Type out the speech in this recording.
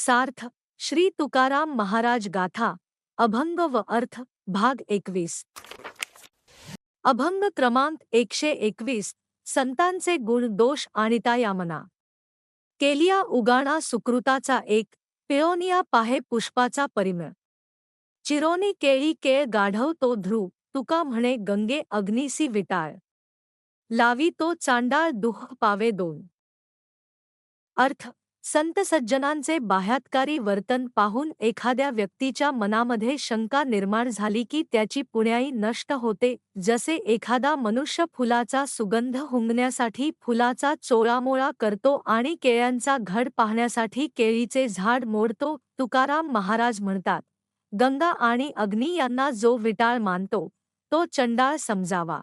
सार्थ श्री तुकाराम महाराज गाथा अभंग व अर्थ भाग एकवीस. अभंग क्रमांक एकशे एकवीस संतांचे गुण दोष आणिता यामना केलिया उगाणा सुकृताचा एक पिळोनिया पाहे पुष्पाचा परिमळ. चिरोनी केळी केळ गाढव तो ध्रुव तुका म्हणे गंगे अग्निसी विटाळ. लावी तो चांडाळ दुह पावे दोन. अर्थ संत सज्जनांचे बाह्यात्कारी वर्तन पाहून एखाद्या व्यक्तीच्या मनामध्ये शंका निर्माण झाली की त्याची पुण्याई नष्ट होते जसे एखादा मनुष्य फुलाचा सुगंध हुंगण्यासाठी फुलाचा चोळामोळा करतो आणि केळ्यांचा घड पाहण्यासाठी केळीचे झाड मोडतो तुकाराम महाराज म्हणतात. गंगा आणि अग्नी यांना जो विटाळ मानतो तो चंडाळ समजावा.